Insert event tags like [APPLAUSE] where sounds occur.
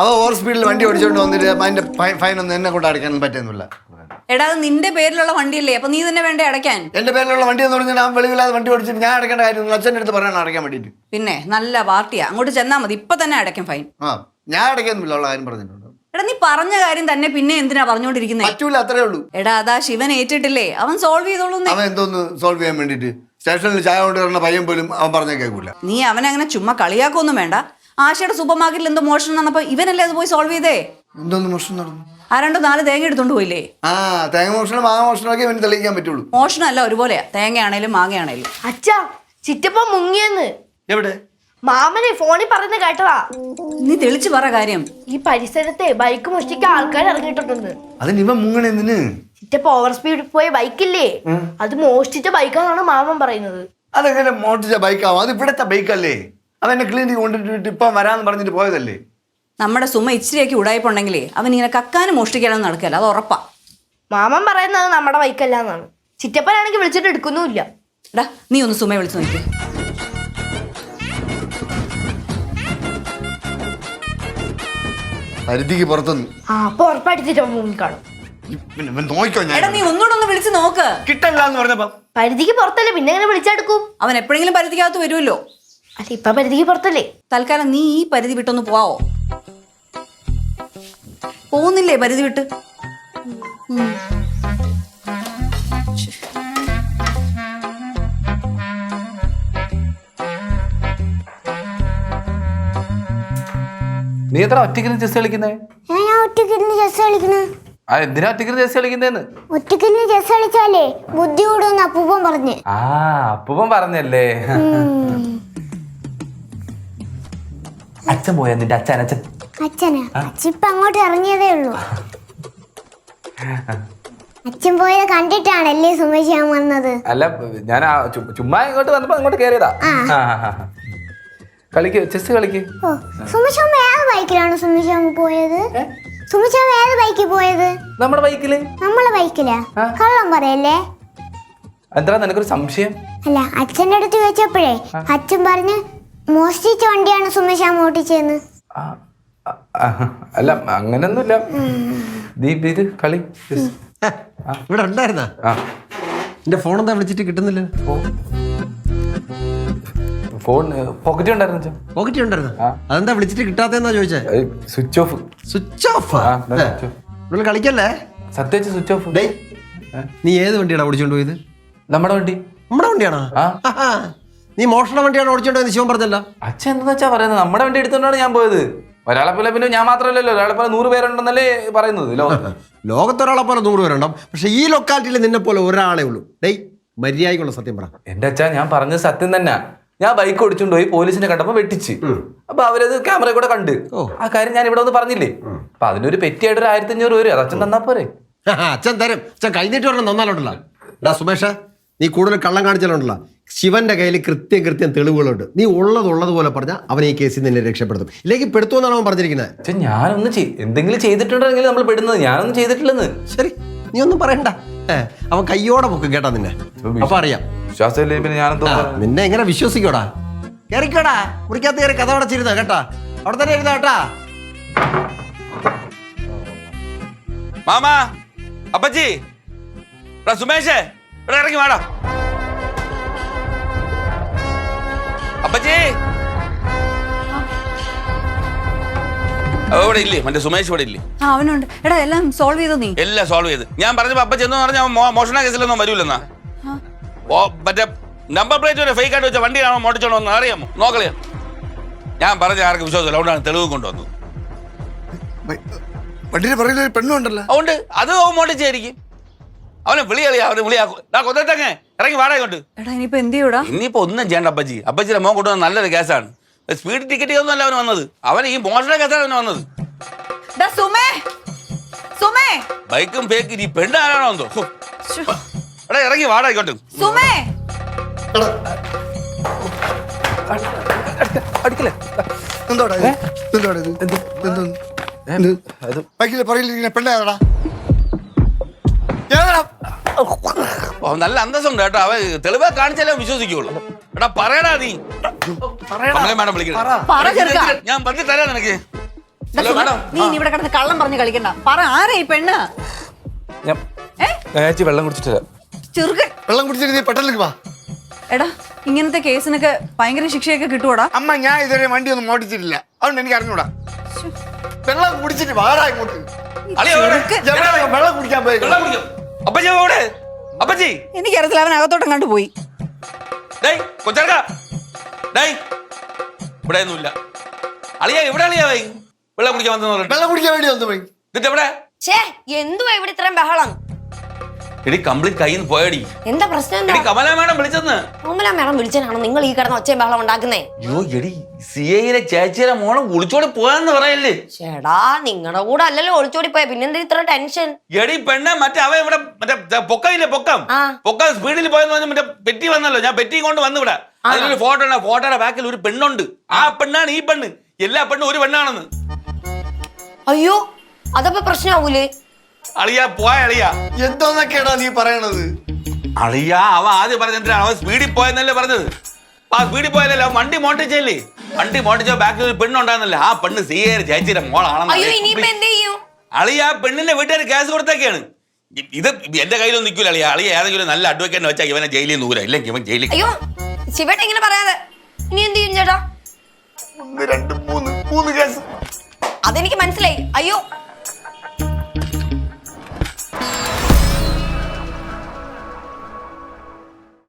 അവ ഓവർ സ്പീഡിൽ വണ്ടി ഓടിച്ചോണ്ട് വന്നിട്ട് അതിന്റെ ഫൈൻ ഒന്നും എന്നെ കൊണ്ട് അടയ്ക്കാൻ പറ്റുന്നില്ല. എടാ അത് നിന്റെ പേരിലുള്ള വണ്ടിയല്ലേ? അപ്പൊ നീ തന്നെ വേണ്ട അടയ്ക്കാൻ? എന്റെ പേരിലുള്ള വണ്ടി എന്ന് പറഞ്ഞാൽ ഞാൻ വെളിവില്ലാതെ വണ്ടി ഓടിച്ചിട്ട് ഞാൻ അടയ്ക്കേണ്ട കാര്യം അച്ഛന്റെ അടുത്ത് പറയണം അടയ്ക്കാൻ വേണ്ടിട്ട് പിന്നെ നല്ല പാർട്ടിയാ അങ്ങോട്ട് ചെന്നാ മതി. ഇപ്പൊ തന്നെ അടയ്ക്കും ഫൈൻ. ആ ഞാൻ അടയ്ക്കുന്നില്ല ഉള്ള കാര്യം പറഞ്ഞിട്ടുണ്ട്. എടാ നീ പറഞ്ഞ കാര്യം തന്നെ പിന്നെ എന്തിനാ പറഞ്ഞുകൊണ്ടിരിക്കുന്നത് പറ്റൂല അത്രേ ഉള്ളൂ. എടാ അതാ ശിവൻ ഏറ്റിട്ടില്ലേ? അവൻ സോൾവ് ചെയ്തോളൂ അവൻ എന്തോന്ന് സോൾവ് ചെയ്യാൻ വേണ്ടിയിട്ട്? സ്റ്റേഷനിൽ ചായ കൊണ്ടുവരുന്ന പയ്യൻ പോലും അവൻ പറഞ്ഞ കേൾക്കൂല. നീ അവനെ അങ്ങനെ ചുമ്മാ കളിയാക്കൊന്നും വേണ്ട. ആശയുടെ സൂപ്പർ മാർക്കറ്റിൽ എന്തോ മോഷണം നടന്നപ്പോ ഇവനല്ലേ അത് പോയി സോൾവ് ചെയ്തേ? എന്തോന്ന് മോഷണം നടന്നു? ആ രണ്ടോ നാല് തേങ്ങ എടുത്തോണ്ട് പോയില്ലേ? ആ തേങ്ങ മോഷണം മാങ്ങ മോഷണമൊക്കെ ഇവന് തെളിയിക്കാൻ പറ്റുള്ളൂ. മോഷണമല്ല ഒരുപോലെയാ. തേങ്ങയാണേലും മാങ്ങയാണേലും. അച്ഛാ ചിറ്റപ്പ മുങ്ങിയെന്ന്. എവിടെ? മാമനെ ഫോണിൽ പറയുന്ന കേട്ടതാ. നീ തെളിച്ചു പറ കാര്യം. ഈ പരിസരത്തെ ബൈക്ക് മോഷ്ടിക്കാൻ ആൾക്കാർ ഇറങ്ങിയിട്ടുണ്ടെന്ന്. അതിന് ഇവൻ മുങ്ങണ എന്തിന്? ചിറ്റപ്പ ഓവർ സ്പീഡിൽ പോയ ബൈക്കില്ലേ? അത് മോഷ്ടിച്ച ബൈക്കാണെന്നാണ് മാമൻ പറയുന്നത്. അതെങ്ങനെ മോട്ടിച്ച ബൈക്കാവും? അത് ഇവിടുത്തെ ബൈക്കല്ലേ? അതെന്നെ ക്ലീനിക്ക് കൊണ്ടിട്ട് ഇപ്പം വരാന്ന് പറഞ്ഞിട്ട് പോയതല്ലേ? നമ്മുടെ സുമ ഇച്ചിരിയൊക്കെ ഉടായ്പുണ്ടെങ്കിലേ അവൻ ഇങ്ങനെ കക്കാനും മോഷ്ടിക്കാനൊന്നും നടക്കില്ല. അത് ഉറപ്പാ. മാമൻ പറയുന്നത് നമ്മുടെ ബൈക്കല്ല എന്നാണ് ചിറ്റപ്പനാണെങ്കിൽ വിളിച്ചിട്ട് എടുക്കുന്നുമില്ല. എടാ നീ ഒന്ന് സുമയെ വിളിച്ചു നോക്കി പരിധിക്ക് പുറത്തുനിന്ന്. ആ അപ്പൊ ഉറപ്പായിട്ട് പിന്നെ ഇവൻ നോക്കിക്കോ എടാ ഞാൻ നീ ഒന്നുകൂടെ ഒന്ന് വിളിച്ച് നോക്ക്. കിട്ടല്ല എന്ന് പറഞ്ഞപ്പം. പരിധിക്ക് പുറത്തല്ലേ പിന്നെ എങ്ങനെ വിളിച്ചെടുക്കും? അവൻ എപ്പോഴെങ്കിലും പരിധിക്കകത്ത് വരുമല്ലോ. അല്ല ഇപ്പൊ പരിധിക്ക് പുറത്തല്ലേ? തൽക്കാലം നീ ഈ പരിധി വിട്ടൊന്ന് പോവാവോ? പോകുന്നില്ലേ പരിധി വിട്ട്? ഉം. നീ എത്ര ഒറ്റയ്ക്കിരുന്ന് ചെസ് കളിക്കുന്നേ? ഞാൻ ചെസ് ആ എന്തിനാ ഒറ്റയ്ക്കിരുന്ന് ചെസ് കളിക്കുന്നേന്ന്? ഒറ്റക്കിരുന്ന് ചെസ് കളിച്ചാലേ ബുദ്ധി കൂടുമെന്ന് അപ്പൂപ്പൻ പറഞ്ഞു. ആ അപ്പൂപ്പൻ പറഞ്ഞല്ലേ? അച്ഛൻ പോയാ നിന്റെ അച്ഛൻ അച്ഛൻ? അച്ഛനാ? അച്ഛൻ അങ്ങോട്ട് ഇറങ്ങിയതേ ഉള്ളൂ. അച്ഛൻ പോയത് കണ്ടിട്ടാണല്ലേ സുമേഷ് ഞാൻ വന്നത്? അല്ല ഞാൻ ചുമ്മാ ഇങ്ങോട്ട് വന്നപ്പോ അങ്ങോട്ട് ആ. കളിക്ക് ചെസ് കളിക്ക്. ഓ സുമേഷമ്മ ഏത് ബൈക്കിലാണ് സുമേഷമ്മ പോയത്? സുമേഷമ്മ ഏത് ബൈക്കിൽ പോയത്? നമ്മുടെ ബൈക്കിൽ. നമ്മളെ ബൈക്കിലാ? കള്ളം പറയല്ലേ? എന്താ നിനക്കൊരു സംശയം? അല്ല അച്ഛന്റെ അടുത്ത് ചോദിച്ചപ്പോഴേ അച്ഛൻ പറഞ്ഞ് മോഷ്ടിച്ച വണ്ടിയാണ് സുമേഷാമ്മ ഓട്ടിച്ചതെന്ന് ആ, ആ, ആ, അല്ല അങ്ങനൊന്നുമില്ല. ദീപ് ഇത് കളി. ചെസ്. ഇവിടെ ഉണ്ടായിരുന്ന? ആ. എന്റെ ഫോൺ എന്താ വിളിച്ചിട്ട് കിട്ടുന്നില്ല? ഫോൺ പോക്കറ്റ് ഉണ്ടായിരുന്നു പോക്കറ്റ് ഉണ്ടായിരുന്നു? അതെന്താ വിളിച്ചിട്ട് കിട്ടാത്തെന്നാ ചോദിച്ചേ? സ്വിച്ച് ഓഫ് സ്വിച്ച് ഓഫ് ഇവിടെ കളിക്കല്ലേ? സത്യം സ്വിച്ച് ഓഫ് ഡേയ് നീ ഏത് വണ്ടിയാണ് ഓടിച്ചോണ്ട് പോയത്? നമ്മുടെ വണ്ടി. നമ്മുടെ വണ്ടിയാണോ? നീ മോഷണ വണ്ടിയാണ് ഓടിച്ചോണ്ട് ശിവൻ പറഞ്ഞല്ല? അച്ഛൻ എന്താ വെച്ചാ പറയുന്നത്? നമ്മുടെ വണ്ടി എടുത്തോണ്ടാണ് ഞാൻ പോയത്. ഒരാളെ പോലെ പിന്നെ ഞാൻ മാത്രമല്ലല്ലോ. ഒരാളെ പോലെ നൂറ് പേരുണ്ടെന്നല്ലേ പറയുന്നത് ലോകത്ത്. [LAUGHS] ലോകത്തൊരാളെ പോലെ നൂറ് പേരുണ്ടാവും. പക്ഷെ ഈ ലൊക്കാലിറ്റിയിൽ നിന്നെ പോലെ ഒരാളെ ഉള്ളൂ. ഡേയ് മര്യാദയ്ക്കുള്ള സത്യം പറ. എന്റെ അച്ഛാ ഞാൻ പറഞ്ഞത് സത്യം തന്നെ. ഞാൻ ബൈക്ക് ഓടിച്ചുകൊണ്ട് പോയി പോലീസിനെ കണ്ടപ്പോൾ വെട്ടിച്ച്. അപ്പൊ അവരത് ക്യാമറ കൂടെ കണ്ട്. ആ കാര്യം ഞാൻ ഇവിടെ ഒന്ന് പറഞ്ഞില്ലേ? അപ്പൊ അതിനൊരു പെറ്റിയായിട്ട് ഒരു ആയിരത്തി അഞ്ഞൂറ് വരും. അത് അച്ഛൻ തന്നാ പോരെ? അച്ഛൻ തരും. അച്ഛൻ കൈനീട്ട് പറഞ്ഞ തന്നാലുണ്ടല്ലോ ഡാ സുമേഷ നീ കൂടുതൽ കള്ളം കാണിച്ചാലുണ്ടല്ലോ. ശിവന്റെ കയ്യിൽ കൃത്യം കൃത്യം തെളിവുകളുണ്ട്. നീ ഉള്ളത് ഉള്ളതുപോലെ പറഞ്ഞാൽ അവൻ ഈ കേസിൽ നിന്നെ രക്ഷപ്പെടുത്തും. ഇല്ലെങ്കിൽ പെടുത്തുമെന്നാണ് അവൻ പറഞ്ഞിരിക്കുന്നത് ഞാനൊന്ന് എന്തെങ്കിലും ചെയ്തിട്ടുണ്ടെങ്കിൽ നമ്മൾ പെടുന്നത്. ഞാനൊന്നും ചെയ്തിട്ടില്ലെന്ന്. ശരി നീ ഒന്നും പറയണ്ട. അവൻ കയ്യോടെ പൊക്കും കേട്ടാ നിന്നെ. അപ്പൊ അറിയാം. വിശ്വാസമില്ലേ പിന്നെ ഞാൻ ആ, നിന്നെ എങ്ങനെ വിശ്വസിക്കോടാ? കേറിക്കോടാ? മുറിക്കകത്ത് കയറി കഥ അടച്ചിരുന്ന കേട്ടാ? അവിടെ തന്നെ ഇരുന്ന കേട്ടാ? മാമാ അപ്പച്ചി. എടാ സുമേഷേ ഇവിടെ ഇറങ്ങി വാടാ. അപ്പച്ചി. അവ ഇവിടെ ഇല്ലേ? മറ്റേ സുമേഷ് ഇവിടെ ഇല്ലേ? ആ അവനുണ്ട്. എടാ എല്ലാം സോൾവ് ചെയ്തോ നീ? എല്ലാം സോൾവ് ചെയ്ത്. ഞാൻ പറഞ്ഞപ്പോ അപ്പച്ചി എന്ന് പറഞ്ഞാൽ മോ- മോഷണ കേസിലൊന്നും വരൂലെന്നാ ഓ മറ്റേ നമ്പർ പ്ലേറ്റ് വരെ ഫേക്ക് ആയിട്ട് വെച്ച വണ്ടിയാണോ മോട്ടിച്ചോണോ എന്ന് അറിയാമോ? നോക്കളിയാ ഞാൻ പറഞ്ഞ ആർക്കും വിശ്വാസമില്ല. അതുകൊണ്ടാണ് തെളിവ് കൊണ്ടുവന്നത്. വണ്ടിയുടെ പറയുന്ന ഒരു പെണ്ണുണ്ടല്ലോ അതുകൊണ്ട് അത് അവൻ മോട്ടിച്ചായിരിക്കും. അവനെ കളിയാ അവനെ വിളിയാ കൊന്നത്തങ്ങ ഇറങ്ങി വാടക കൊണ്ട്. എടാ ഇനിയിപ്പോ എന്ത് ചെയ്യൂടാ? ഇനിയിപ്പോ ഒന്നും ചെയ്യണ്ട അപ്പച്ചി. അപ്പച്ചിയുടെ മോൻ കൊണ്ടുവന്ന നല്ലൊരു കേസാണ്. സ്പീഡ് ടിക്കറ്റ് ഒന്നും അല്ല അവന് വന്നത്. അവൻ ഈ മോഷണ കേസാണ് അവന് വന്നത്. സുമേ! സുമേ! ബൈക്കും ഫേക്ക് ഈ പെണ്ണാരാണോ എന്തോ. എടാ ഇറങ്ങി വാടാ ഇങ്ങോട്ട്. സുമേ. അടിക്കല്ലേ എന്തോടാ ഇത്? എന്തോടാ ഇത്? എന്തോന്ന്? എന്ത്? ബൈക്കിന്റെ പുറകിൽ ഇരിക്കുന്ന പെണ്ണേതാടാ ഏതാടാ? ഓ, നല്ല അന്തസ്സുണ്ട് കേട്ടോ. അവ തെളിവ് കാണിച്ചാലേ അവൻ വിശ്വസിക്കുള്ളൂ. എടാ പറയടാ നീ. കമല മാഡം വിളിക്കണം പറ. ചെറുക്കാ. ഞാൻ പറഞ്ഞു തരാം നിനക്ക്. Hello Suma, madam. നീ ഇനി ഇവിടെ കിടന്ന് കള്ളം പറഞ്ഞു കളിക്കണ്ട. പറ ആരെ ഈ പെണ്ണ്? ഞാൻ ഏ? ഞാൻ ചേച്ചി വെള്ളം കുടിച്ചിട്ടില്ല ചെറുക്കൻ. വെള്ളം കുടിച്ചിട്ട് നീ പെട്ടെന്ന് വാ. എടാ ഇങ്ങനത്തെ കേസിനൊക്കെ ഭയങ്കര ശിക്ഷയൊക്കെ കിട്ടുവാടാ? അമ്മ ഞാൻ ഇതുവരെ വണ്ടി ഒന്നും ഓടിച്ചിട്ടില്ല. അതുകൊണ്ട് എനിക്ക് അറിഞ്ഞൂടാ. വെള്ളം കുടിച്ചിട്ട് വാടാ ഇങ്ങോട്ട്. അളിയ എവിടെ? എവിടെ വെള്ളം കുടിക്കാൻ പോയി. വെള്ളം കുടിക്കും. അപ്പച്ചി എവിടെ? അപ്പച്ചി. എനിക്കറിയത്തില്ല അവൻ അകത്തോട്ടം കണ്ടു പോയി. ഡേയ് കൊച്ചർക്ക ഡേയ് ഇവിടെ ഒന്നുമില്ല അളിയ എവിടെ അളിയാ വെള്ളം കുടിക്കാൻ വന്നു വെള്ളം കുടിക്കാൻ വേണ്ടി വന്നു പോയി. എന്നിട്ട് എവിടെ? ഛേ എന്തുവാ ഇവിടെ ഇത്രയും ബഹളം? എടി കംപ്ലീറ്റ് കയ്യിൽ നിന്ന് പോയടി. എന്താ പ്രശ്നം എന്താ? എടി കമല മാഡം വിളിച്ചെന്ന്. കമല മേഡം വിളിച്ചാണ് നിങ്ങൾ ഈ കിടന്ന് ഒച്ചയും ബഹളം ഉണ്ടാക്കുന്നേ? അയ്യോ എടി സി ഐയിലെ ചേച്ചിയുടെ മോളെ ഒളിച്ചോടി പോയാന്ന് പറയല്ലേ? ചേടാ നിങ്ങളുടെ കൂടെ അല്ലല്ലോ ഒളിച്ചോടി പോയ. പിന്നെന്താ ഇത്ര ടെൻഷൻ? എടി പെണ്ണെ മറ്റേ അവ ഇവിടെ മറ്റേ പൊക്കമില്ലേ പൊക്കം? ആ. പൊക്കം സ്പീഡിൽ പോയെന്ന് പറഞ്ഞ് മറ്റേ പെറ്റി വന്നല്ലോ. ഞാൻ പെറ്റി കൊണ്ട് വന്നു ഇവിടെ. അതിലൊരു ഫോട്ടോ ഉണ്ട് ഫോട്ടോയുടെ ബാക്കിൽ ഒരു പെണ്ണുണ്ട്. ആ പെണ്ണാണ് ഈ പെണ്ണ്. എല്ലാ പെണ്ണും ഒരു പെണ്ണാണെന്ന്. അയ്യോ അതപ്പോ പ്രശ്നമാവൂലേ അളിയ പോയ അളിയ. എന്തോന്നൊക്കെയാണോ നീ പറയണത്? അളിയ അവ ആദ്യം പറഞ്ഞ എന്തിനാണ്? അവൻ സ്പീഡിൽ പോയെന്നല്ലേ പറഞ്ഞത്? ആ സ്പീഡിൽ പോയതല്ലേ? അവൻ വണ്ടി മോട്ടിച്ചല്ലേ വണ്ടി മോട്ടിച്ച ബാക്കിൽ ഒരു പെണ്ണുണ്ടായിരുന്നല്ലേ? ആ പെണ്ണ് സി ഐ ചേച്ചിയുടെ മോളാണെന്ന് അളിയ ആ പെണ്ണിന്റെ വീട്ടുകാർ കേസ് കൊടുത്തൊക്കെയാണ്. ഇത് എന്റെ കയ്യിലൊന്നും നിൽക്കില്ല അളിയ. അളിയ ഏതെങ്കിലും നല്ല അഡ്വക്കേറ്റ് വെച്ചാൽ ഇവനെ ജയിലിൽ നൂര ഇല്ലെങ്കിൽ ഇവൻ ജയിലിൽ അയ്യോ ശിവേട്ട ഇങ്ങനെ പറയാതെ. ഇനി എന്ത് ചെയ്യും ചേട്ടാ? ഒന്ന് രണ്ട്